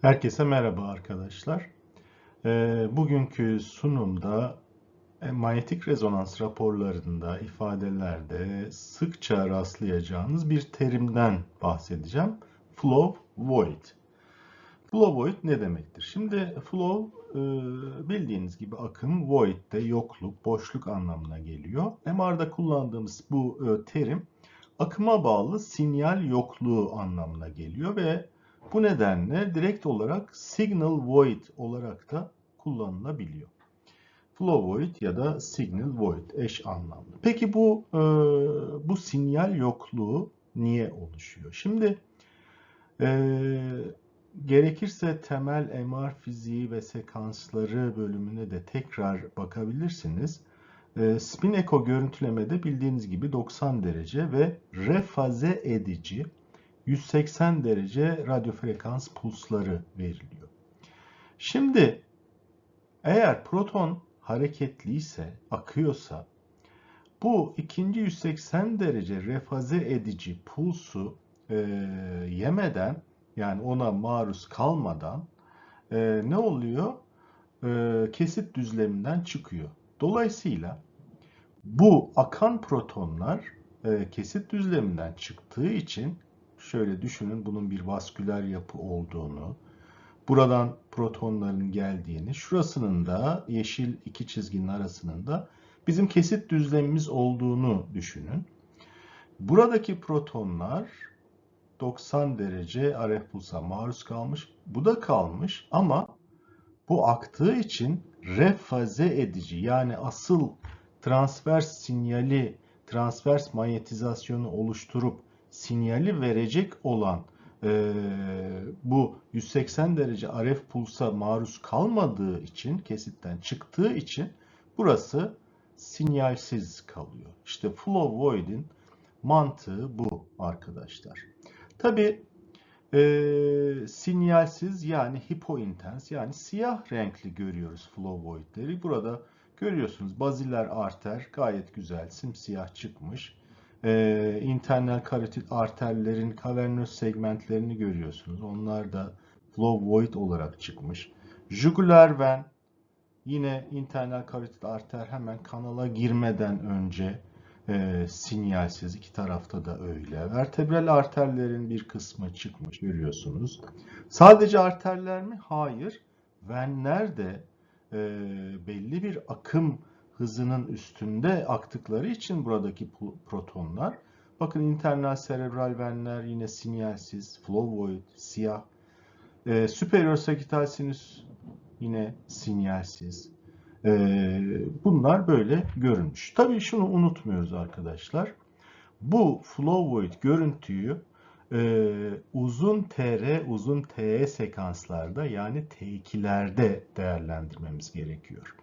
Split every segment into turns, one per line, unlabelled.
Herkese merhaba arkadaşlar. Ee, bugünkü sunumda e, manyetik rezonans raporlarında, ifadelerde sıkça rastlayacağınız bir terimden bahsedeceğim. Flow void. Flow void ne demektir? Şimdi flow e, bildiğiniz gibi akım, void de yokluk, boşluk anlamına geliyor. MR'da kullandığımız bu e, terim akıma bağlı sinyal yokluğu anlamına geliyor ve bu nedenle direkt olarak signal void olarak da kullanılabiliyor. Flow void ya da signal void eş anlamlı. Peki bu e, bu sinyal yokluğu niye oluşuyor? Şimdi e, gerekirse temel MR fiziği ve sekansları bölümüne de tekrar bakabilirsiniz. E, spin echo görüntülemede bildiğiniz gibi 90 derece ve refaze edici 180 derece radyo frekans pulsları veriliyor. Şimdi eğer proton hareketliyse, akıyorsa bu ikinci 180 derece refaze edici pulsu e, yemeden yani ona maruz kalmadan e, ne oluyor? E, kesit düzleminden çıkıyor. Dolayısıyla bu akan protonlar e, kesit düzleminden çıktığı için şöyle düşünün bunun bir vasküler yapı olduğunu, buradan protonların geldiğini, şurasının da yeşil iki çizginin arasının da bizim kesit düzlemimiz olduğunu düşünün. Buradaki protonlar 90 derece RF pulsa maruz kalmış. Bu da kalmış ama bu aktığı için refaze edici yani asıl transvers sinyali, transvers manyetizasyonu oluşturup sinyali verecek olan e, bu 180 derece RF pulsa maruz kalmadığı için, kesitten çıktığı için burası sinyalsiz kalıyor. İşte flow void'in mantığı bu arkadaşlar. Tabi e, sinyalsiz yani hipointens yani siyah renkli görüyoruz flow void'leri. Burada görüyorsunuz baziler arter gayet güzel simsiyah çıkmış e, internal karotit arterlerin kavernöz segmentlerini görüyorsunuz. Onlar da flow void olarak çıkmış. Jugular ven yine internal karotit arter hemen kanala girmeden önce e, sinyalsiz. iki tarafta da öyle. Vertebral arterlerin bir kısmı çıkmış görüyorsunuz. Sadece arterler mi? Hayır. Venler de e, belli bir akım hızının üstünde aktıkları için buradaki protonlar bakın internal serebral venler yine sinyalsiz, flow void, siyah. E, superior sagittal sinüs yine sinyalsiz. E, bunlar böyle görünmüş. Tabii şunu unutmuyoruz arkadaşlar. Bu flow void görüntüyü e, uzun TR, uzun TE sekanslarda yani T2'lerde değerlendirmemiz gerekiyor.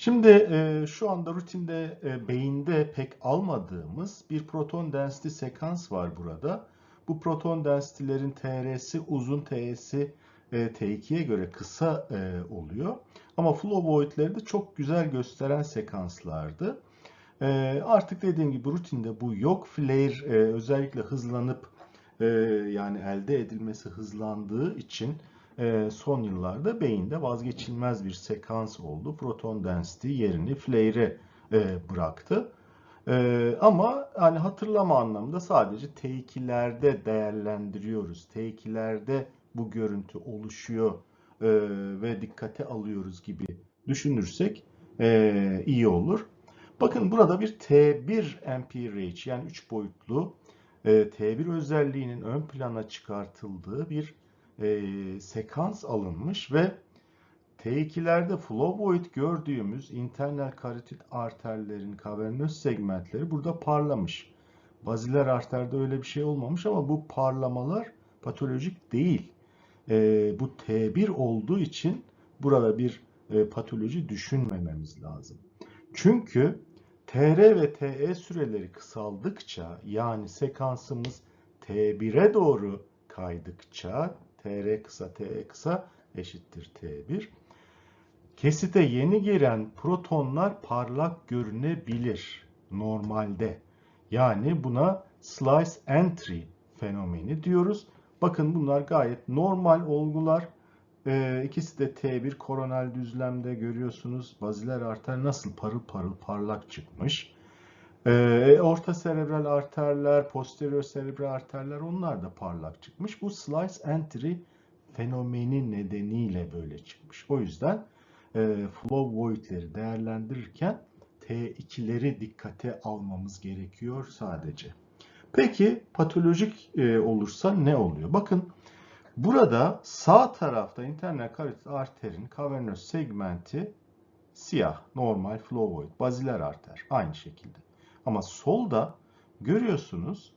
Şimdi e, şu anda rutinde e, beyinde pek almadığımız bir proton density sekans var burada. Bu proton density'lerin TR'si uzun T'si e, T2'ye göre kısa e, oluyor. Ama flow void'leri de çok güzel gösteren sekanslardı. E, artık dediğim gibi rutinde bu yok. Flare e, özellikle hızlanıp e, yani elde edilmesi hızlandığı için son yıllarda beyinde vazgeçilmez bir sekans oldu. Proton density yerini flare'e e, bıraktı. E, ama hani hatırlama anlamında sadece T2'lerde değerlendiriyoruz. T2'lerde bu görüntü oluşuyor ve dikkate alıyoruz gibi düşünürsek iyi olur. Bakın burada bir T1 MPRH yani 3 boyutlu T1 özelliğinin ön plana çıkartıldığı bir e, sekans alınmış ve T2'lerde flow void gördüğümüz internal karotit arterlerin kavernöz segmentleri burada parlamış. Baziler arterde öyle bir şey olmamış ama bu parlamalar patolojik değil. E, bu T1 olduğu için burada bir e, patoloji düşünmememiz lazım. Çünkü TR ve TE süreleri kısaldıkça yani sekansımız T1'e doğru kaydıkça TR kısa TE kısa eşittir T1. Kesite yeni giren protonlar parlak görünebilir normalde. Yani buna slice entry fenomeni diyoruz. Bakın bunlar gayet normal olgular. Ee, ikisi de T1 koronal düzlemde görüyorsunuz. Baziler arter nasıl parıl parıl parlak çıkmış. Ee, orta serebral arterler, posterior serebral arterler onlar da parlak çıkmış. Bu slice entry fenomeni nedeniyle böyle çıkmış. O yüzden e, flow void'leri değerlendirirken T2'leri dikkate almamız gerekiyor sadece. Peki patolojik e, olursa ne oluyor? Bakın burada sağ tarafta internal karotit arterin kavernöz segmenti siyah, normal flow void, baziler arter aynı şekilde. Ama solda görüyorsunuz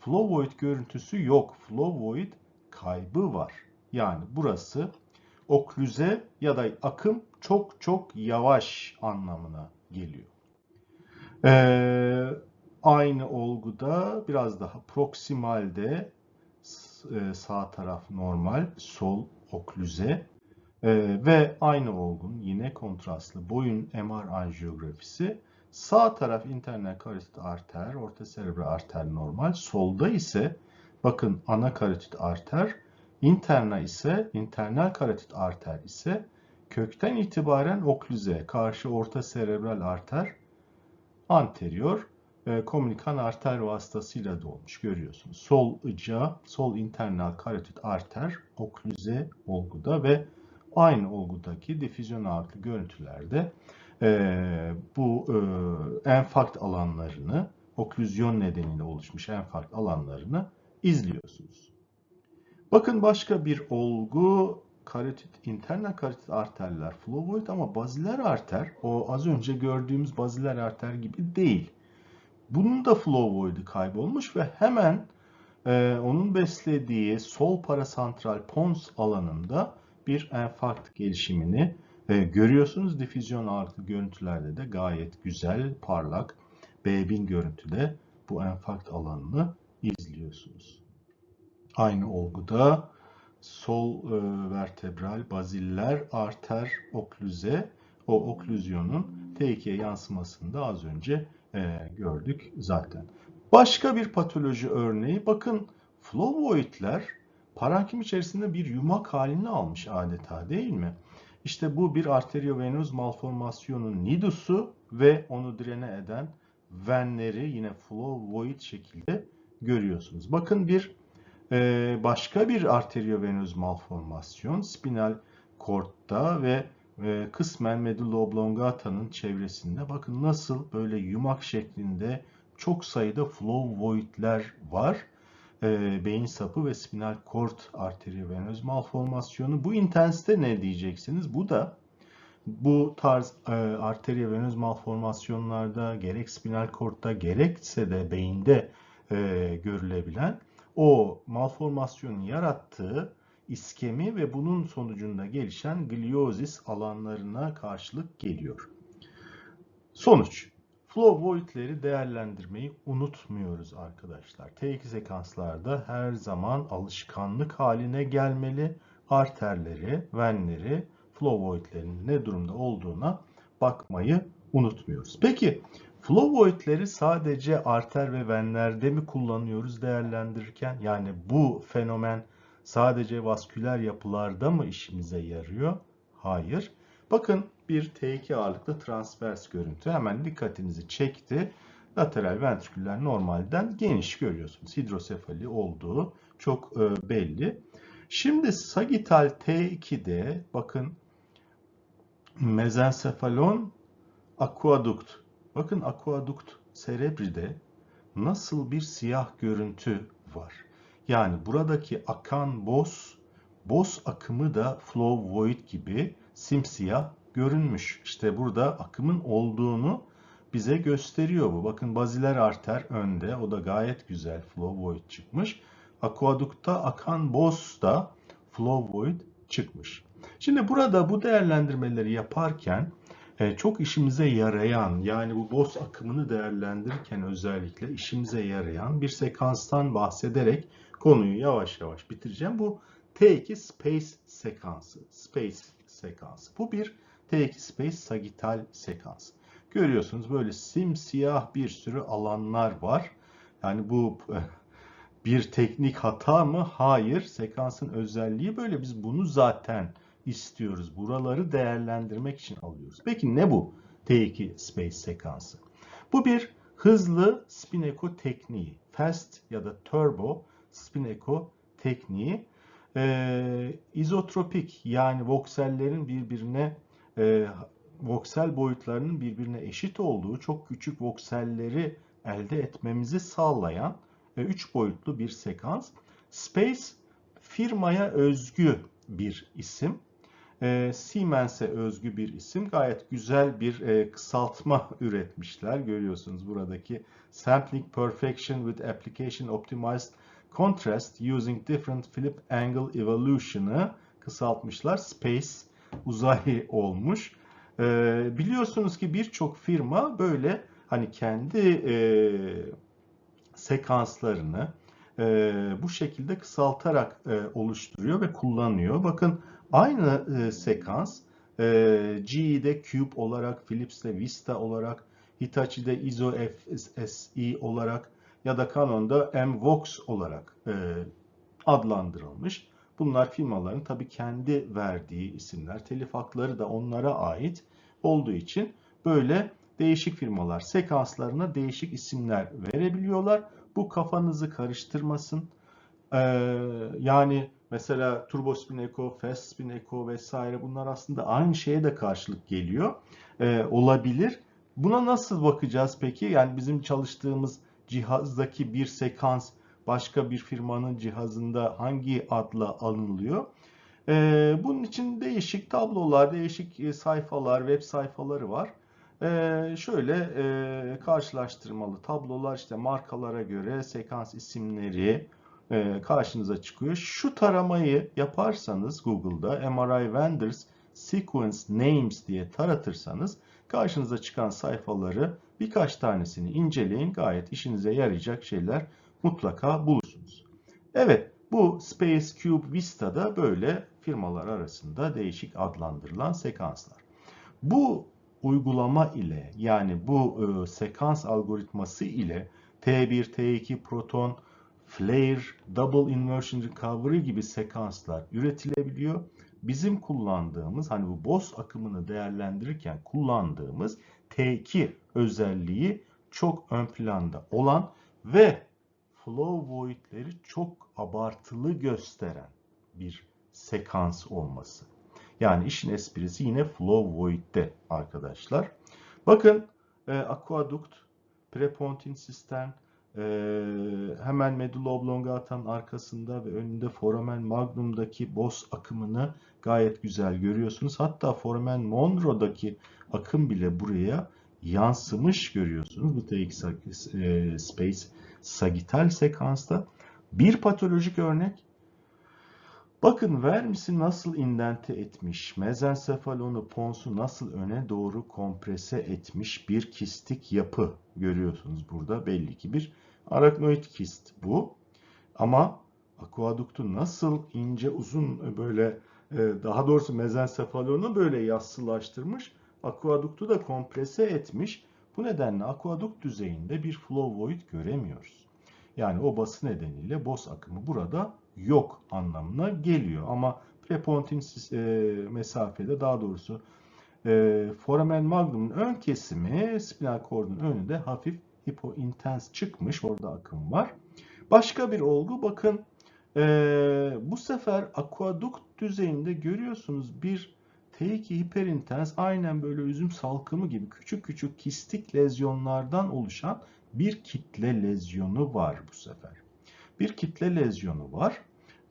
flow void görüntüsü yok. Flow void kaybı var. Yani burası oklüze ya da akım çok çok yavaş anlamına geliyor. Ee, aynı olguda biraz daha proksimalde e, sağ taraf normal, sol oklüze ee, ve aynı olgun yine kontrastlı boyun MR anjiyografisi sağ taraf internal karotit arter, orta serebral arter normal, solda ise bakın ana karotit arter, interna ise internal karotit arter ise kökten itibaren oklüze karşı orta serebral arter anterior e, komünikan arter vasıtasıyla dolmuş. Görüyorsunuz. Sol ıca, sol internal karotit arter oklüze olguda ve aynı olgudaki difüzyon ağırlıklı görüntülerde bu e, enfakt alanlarını, oklüzyon nedeniyle oluşmuş enfakt alanlarını izliyorsunuz. Bakın başka bir olgu karotit, internal karotit arterler flavoid ama baziler arter o az önce gördüğümüz baziler arter gibi değil. Bunun da flavoid'i kaybolmuş ve hemen e, onun beslediği sol parasantral pons alanında bir enfakt gelişimini e, görüyorsunuz. Difüzyon ağırlıklı görüntülerde de gayet güzel, parlak B1000 görüntüde bu enfakt alanını izliyorsunuz. Aynı olguda sol e, vertebral, baziller, arter, oklüze, o oklüzyonun T2'ye yansımasını da az önce e, gördük zaten. Başka bir patoloji örneği, bakın flavoidler parenkim içerisinde bir yumak halini almış adeta değil mi? İşte bu bir arteriovenöz malformasyonun nidusu ve onu direne eden venleri yine flavoid şekilde görüyorsunuz. Bakın bir e, başka bir arteriovenöz malformasyon spinal kortta ve e, kısmen medulla oblongata'nın çevresinde bakın nasıl böyle yumak şeklinde çok sayıda flavoidler var e, beyin sapı ve spinal kort arteriovenöz malformasyonu. Bu intensite ne diyeceksiniz? Bu da bu tarz e, arteriovenöz malformasyonlarda gerek spinal kortta gerekse de beyinde e, görülebilen o malformasyonun yarattığı iskemi ve bunun sonucunda gelişen gliozis alanlarına karşılık geliyor. Sonuç Flow void'leri değerlendirmeyi unutmuyoruz arkadaşlar. T2 sekanslarda her zaman alışkanlık haline gelmeli. Arterleri, venleri, flow void'lerin ne durumda olduğuna bakmayı unutmuyoruz. Peki flow void'leri sadece arter ve venlerde mi kullanıyoruz değerlendirirken? Yani bu fenomen sadece vasküler yapılarda mı işimize yarıyor? Hayır. Bakın bir T2 ağırlıklı transvers görüntü hemen dikkatinizi çekti. Lateral ventriküller normalden geniş görüyorsunuz. Hidrosefali olduğu çok e, belli. Şimdi sagital T2'de bakın mezensefalon aquaduct. Bakın aquaduct cerebride nasıl bir siyah görüntü var. Yani buradaki akan boz, boz akımı da flow void gibi simsiyah görünmüş. İşte burada akımın olduğunu bize gösteriyor bu. Bakın baziler arter önde. O da gayet güzel flow void çıkmış. Aquadukta akan boz da flow void çıkmış. Şimdi burada bu değerlendirmeleri yaparken e, çok işimize yarayan yani bu boz akımını değerlendirirken özellikle işimize yarayan bir sekanstan bahsederek konuyu yavaş yavaş bitireceğim. Bu T2 space sekansı. Space sekansı. Bu bir T2 space sagittal sekans. Görüyorsunuz böyle simsiyah bir sürü alanlar var. Yani bu bir teknik hata mı? Hayır. Sekansın özelliği böyle. Biz bunu zaten istiyoruz. Buraları değerlendirmek için alıyoruz. Peki ne bu T2 space sekansı? Bu bir hızlı spin echo tekniği. Fast ya da turbo spin echo tekniği. Ee, izotropik yani voksellerin birbirine e, voksel boyutlarının birbirine eşit olduğu çok küçük vokselleri elde etmemizi sağlayan 3 e, boyutlu bir sekans. Space firmaya özgü bir isim. E, Siemens'e özgü bir isim. Gayet güzel bir e, kısaltma üretmişler. Görüyorsunuz buradaki Sampling Perfection with Application Optimized Contrast Using Different Flip Angle Evolution'ı kısaltmışlar. Space uzay olmuş. E, biliyorsunuz ki birçok firma böyle hani kendi e, sekanslarını e, bu şekilde kısaltarak e, oluşturuyor ve kullanıyor. Bakın aynı e, sekans e, GE'de Cube olarak, Philips'te Vista olarak, Hitachi'de ISO FSE olarak ya da Canon'da MVOX olarak e, adlandırılmış. Bunlar firmaların tabii kendi verdiği isimler. Telif hakları da onlara ait olduğu için böyle değişik firmalar sekanslarına değişik isimler verebiliyorlar. Bu kafanızı karıştırmasın. Ee, yani mesela Turbo Spin Echo, Fast Spin Echo vesaire bunlar aslında aynı şeye de karşılık geliyor. Ee, olabilir. Buna nasıl bakacağız peki? Yani bizim çalıştığımız cihazdaki bir sekans başka bir firmanın cihazında hangi adla alınılıyor? Ee, bunun için değişik tablolar, değişik e, sayfalar, web sayfaları var. Ee, şöyle e, karşılaştırmalı tablolar işte markalara göre sekans isimleri e, karşınıza çıkıyor. Şu taramayı yaparsanız Google'da MRI Vendors Sequence Names diye taratırsanız karşınıza çıkan sayfaları birkaç tanesini inceleyin. Gayet işinize yarayacak şeyler mutlaka bulursunuz. Evet bu Space Cube Vista'da böyle firmalar arasında değişik adlandırılan sekanslar. Bu uygulama ile yani bu e, sekans algoritması ile T1, T2, Proton, Flare, Double Inversion Recovery gibi sekanslar üretilebiliyor. Bizim kullandığımız hani bu BOS akımını değerlendirirken kullandığımız T2 özelliği çok ön planda olan ve flow void'leri çok abartılı gösteren bir sekans olması. Yani işin esprisi yine flow void'de arkadaşlar. Bakın e, aquaduct, prepontin sistem, e, hemen medulla oblongata'nın arkasında ve önünde foramen magnum'daki boss akımını gayet güzel görüyorsunuz. Hatta foramen monroe'daki akım bile buraya yansımış görüyorsunuz. Bu tek space sagital sekansta. Bir patolojik örnek. Bakın vermisi nasıl indente etmiş, mezensefalonu, ponsu nasıl öne doğru komprese etmiş bir kistik yapı görüyorsunuz burada. Belli ki bir araknoid kist bu. Ama akvaduktu nasıl ince uzun böyle e, daha doğrusu mezensefalonu böyle yassılaştırmış akuaduktu da komprese etmiş. Bu nedenle akuadukt düzeyinde bir flow void göremiyoruz. Yani o bası nedeniyle boz akımı burada yok anlamına geliyor. Ama prepontin e, mesafede daha doğrusu e, foramen magnum'un ön kesimi spinal kordun önünde hafif hipointens çıkmış. Orada akım var. Başka bir olgu bakın e, bu sefer aquaduct düzeyinde görüyorsunuz bir T2 hiperintens aynen böyle üzüm salkımı gibi küçük küçük kistik lezyonlardan oluşan bir kitle lezyonu var bu sefer bir kitle lezyonu var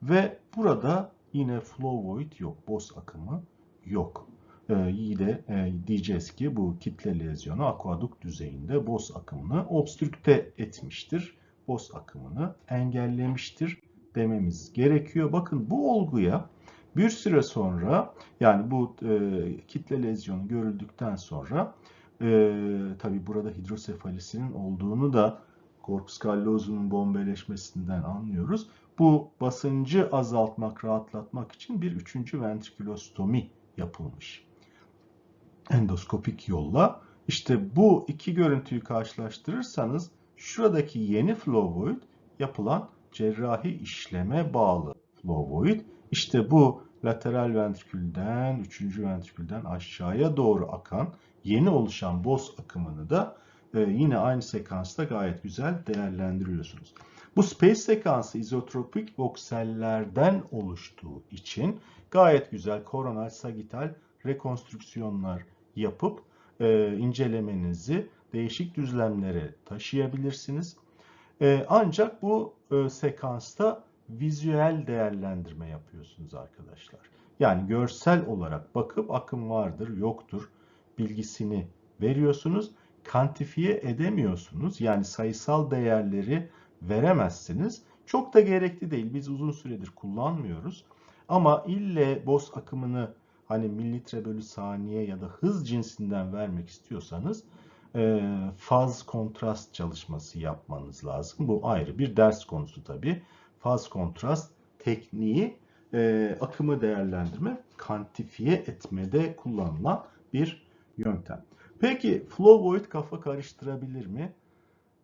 ve burada yine flow void yok, boz akımı yok. Ee, yine e, diyeceğiz ki bu kitle lezyonu aquadukt düzeyinde boz akımını obstrükte etmiştir. Boz akımını engellemiştir dememiz gerekiyor. Bakın bu olguya bir süre sonra yani bu e, kitle lezyonu görüldükten sonra e, tabi burada hidrosefalisinin olduğunu da korpus callosum'un bombeleşmesinden anlıyoruz. Bu basıncı azaltmak, rahatlatmak için bir üçüncü ventrikülostomi yapılmış. Endoskopik yolla. İşte bu iki görüntüyü karşılaştırırsanız şuradaki yeni flow void yapılan cerrahi işleme bağlı flow void. İşte bu lateral ventrikülden, üçüncü ventrikülden aşağıya doğru akan yeni oluşan boz akımını da e, yine aynı sekansta gayet güzel değerlendiriyorsunuz. Bu space sekansı izotropik voksellerden oluştuğu için gayet güzel koronal sagital rekonstrüksiyonlar yapıp e, incelemenizi değişik düzlemlere taşıyabilirsiniz. E, ancak bu e, sekansta vizüel değerlendirme yapıyorsunuz arkadaşlar. Yani görsel olarak bakıp akım vardır, yoktur bilgisini veriyorsunuz. Kantifiye edemiyorsunuz. Yani sayısal değerleri veremezsiniz. Çok da gerekli değil. Biz uzun süredir kullanmıyoruz. Ama ille boz akımını hani mililitre bölü saniye ya da hız cinsinden vermek istiyorsanız e, faz kontrast çalışması yapmanız lazım. Bu ayrı bir ders konusu tabii. Faz kontrast tekniği e, akımı değerlendirme, kantifiye etmede kullanılan bir yöntem. Peki flow void kafa karıştırabilir mi?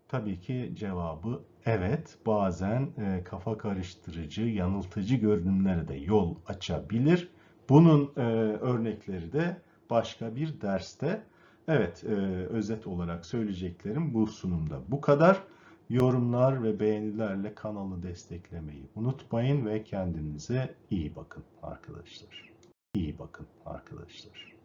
Tabii ki cevabı evet. Bazen e, kafa karıştırıcı, yanıltıcı görünümlere de yol açabilir. Bunun e, örnekleri de başka bir derste. Evet, e, özet olarak söyleyeceklerim bu sunumda bu kadar. Yorumlar ve beğenilerle kanalı desteklemeyi unutmayın ve kendinize iyi bakın arkadaşlar. İyi bakın arkadaşlar.